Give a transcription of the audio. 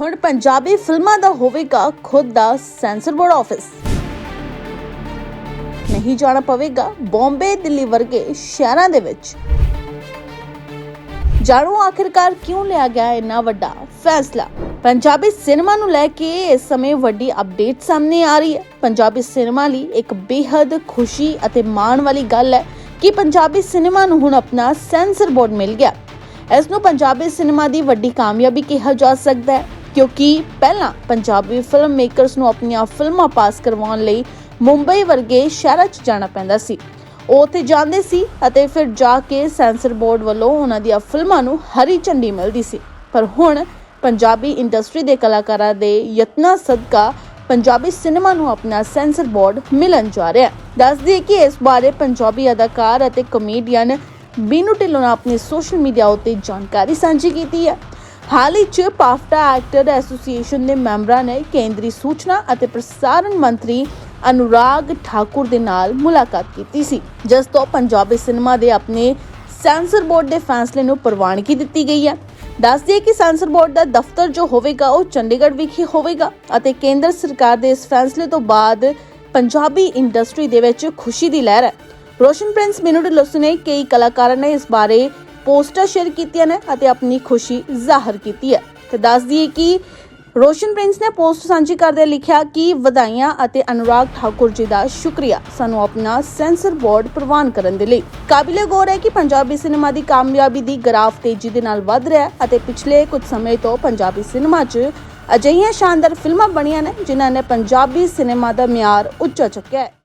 ਹੁਣ ਪੰਜਾਬੀ ਫਿਲਮਾਂ ਦਾ ਹੋਵੇਗਾ ਖੁਦ ਦਾ ਸੈਂਸਰ ਬੋਰਡ ਆਫਿਸ। ਨਹੀਂ ਜਾਣਾ ਪਵੇਗਾ ਬੰਬੇ, ਦਿੱਲੀ ਵਰਗੇ ਸ਼ਹਿਰਾਂ ਦੇ ਵਿੱਚ। ਜਾਣੋ ਆਖਿਰਕਾਰ ਕਿਉਂ ਲਿਆ ਗਿਆ ਇੰਨਾ ਵੱਡਾ ਫੈਸਲਾ? ਪੰਜਾਬੀ ਸਿਨੇਮਾ ਨੂੰ ਲੈ ਕੇ ਇਸ ਸਮੇਂ ਵੱਡੀ ਅਪਡੇਟ ਸਾਹਮਣੇ ਆ ਰਹੀ ਹੈ। ਪੰਜਾਬੀ ਸਿਨੇਮਾ ਲਈ ਇੱਕ ਬੇहद ਖੁਸ਼ੀ ਅਤੇ ਮਾਣ ਵਾਲੀ ਗੱਲ ਹੈ ਕਿ ਪੰਜਾਬੀ ਸਿਨੇਮਾ ਨੂੰ ਹੁਣ ਆਪਣਾ ਸੈਂਸਰ ਬੋਰਡ ਮਿਲ ਗਿਆ। ਇਸ ਨੂੰ ਪੰਜਾਬੀ ਸਿਨੇਮਾ ਦੀ ਵੱਡੀ ਕਾਮਯਾਬੀ ਕਿਹਾ ਜਾ ਸਕਦਾ ਹੈ। ਕਿਉਂਕਿ ਪਹਿਲਾਂ ਪੰਜਾਬੀ ਫਿਲਮ ਮੇਕਰਸ ਨੂੰ ਆਪਣੀਆਂ ਫਿਲਮਾਂ ਪਾਸ ਕਰਵਾਉਣ ਲਈ ਮੁੰਬਈ ਵਰਗੇ ਸ਼ਹਿਰਾਂ 'ਚ ਜਾਣਾ ਪੈਂਦਾ ਸੀ। ਉਹ ਉੱਥੇ ਜਾਂਦੇ ਸੀ ਅਤੇ ਫਿਰ ਜਾ ਕੇ ਸੈਂਸਰ ਬੋਰਡ ਵੱਲੋਂ ਉਹਨਾਂ ਦੀਆਂ ਫਿਲਮਾਂ ਨੂੰ ਹਰੀ ਝੰਡੀ ਮਿਲਦੀ ਸੀ। ਪਰ ਹੁਣ ਪੰਜਾਬੀ ਇੰਡਸਟਰੀ ਦੇ ਕਲਾਕਾਰਾਂ ਦੇ ਯਤਨਾਂ ਸਦਕਾ ਪੰਜਾਬੀ ਸਿਨੇਮਾ ਨੂੰ ਆਪਣਾ ਸੈਂਸਰ ਬੋਰਡ ਮਿਲਣ ਜਾ ਰਿਹਾ ਹੈ। ਦੱਸ ਦਈਏ ਕਿ ਇਸ ਬਾਰੇ ਪੰਜਾਬੀ ਅਦਾਕਾਰ ਅਤੇ ਕਮੇਡੀਅਨ ਬੀਨੂ ਢਿੱਲੋਂ ਨੇ ਆਪਣੇ ਸੋਸ਼ਲ ਮੀਡੀਆ ਉੱਤੇ ਜਾਣਕਾਰੀ ਸਾਂਝੀ ਕੀਤੀ ਹੈ। ਹਾਲ ਹੀ 'ਚ ਪਾਫਟਾ ਐਕਟਰ ਐਸੋਸੀਏਸ਼ਨ ਦੇ ਮੈਂਬਰਾਂ ਨੇ ਕੇਂਦਰੀ ਸੂਚਨਾ ਅਤੇ ਪ੍ਰਸਾਰਣ ਮੰਤਰੀ ਅਨੁਰਾਗ ਠਾਕੁਰ ਦੇ ਨਾਲ ਮੁਲਾਕਾਤ ਕੀਤੀ ਸੀ, ਜਿਸ ਤੋਂ ਪੰਜਾਬੀ ਸਿਨੇਮਾ ਦੇ ਆਪਣੇ ਸੈਂਸਰ ਬੋਰਡ ਦੇ ਫੈਸਲੇ ਨੂੰ ਪ੍ਰਵਾਨਗੀ ਦਿੱਤੀ ਗਈ ਹੈ। ਦੱਸ ਦਈਏ ਕਿ ਸੈਂਸਰ ਬੋਰਡ ਦਾ ਦਫ਼ਤਰ ਜੋ ਹੋਵੇਗਾ, ਉਹ ਚੰਡੀਗੜ੍ਹ ਵਿਖੇ ਹੋਵੇਗਾ ਅਤੇ ਕੇਂਦਰ ਸਰਕਾਰ ਦੇ ਇਸ ਫੈਸਲੇ ਤੋਂ ਬਾਅਦ ਪੰਜਾਬੀ ਇੰਡਸਟਰੀ ਦੇ ਵਿੱਚ ਖੁਸ਼ੀ ਦੀ ਲਹਿਰ ਹੈ। ਰੋਸ਼ਨ ਪ੍ਰਿੰਸ, ਮਿਨੂ ਢਿੱਲੋਂ ਨੇ ਕਈ ਕਲਾਕਾਰਾਂ ਨੇ ਇਸ ਬਾਰੇ ਪੋਸਟਰ ਸ਼ੇਅਰ ਕੀਤੀਆਂ ਨੇ ਅਤੇ ਆਪਣੀ ਖੁਸ਼ੀ ਜ਼ਾਹਰ ਕੀਤੀ ਹੈ। ਤੇ ਦੱਸ ਦਈਏ ਕਿ ਰੋਸ਼ਨ ਪ੍ਰਿੰਸ ਨੇ ਪੋਸਟ ਸਾਂਝੀ ਕਰਦੇ ਲਿਖਿਆ ਕਿ ਵਧਾਈਆਂ ਅਤੇ ਅਨੁਰਾਗ ਠਾਕੁਰ ਜੀ ਦਾ ਸ਼ੁਕਰੀਆ ਸਾਨੂੰ ਆਪਣਾ ਸੈਂਸਰ ਬੋਰਡ ਪ੍ਰਵਾਨ ਕਰਨ ਦੇ ਲਈ। ਕਾਬਿਲੇ ਗੌਰ ਹੈ ਕਿ ਪੰਜਾਬੀ ਸਿਨੇਮਾ ਦੀ ਕਾਮਯਾਬੀ ਦੀ ਗ੍ਰਾਫ ਤੇਜ਼ੀ ਦੇ ਨਾਲ ਵਧ ਰਿਹਾ ਹੈ ਅਤੇ ਪਿਛਲੇ ਕੁਝ ਸਮੇਂ ਤੋਂ ਪੰਜਾਬੀ ਸਿਨੇਮਾ 'ਚ ਅਜਿਹੀਆਂ ਸ਼ਾਨਦਾਰ ਫਿਲਮਾਂ ਬਣੀਆਂ ਨੇ ਜਿਨ੍ਹਾਂ ਨੇ ਪੰਜਾਬੀ ਸਿਨੇਮਾ ਦਾ ਮਿਆਰ ਉੱਚਾ ਚੁੱਕਿਆ ਹੈ।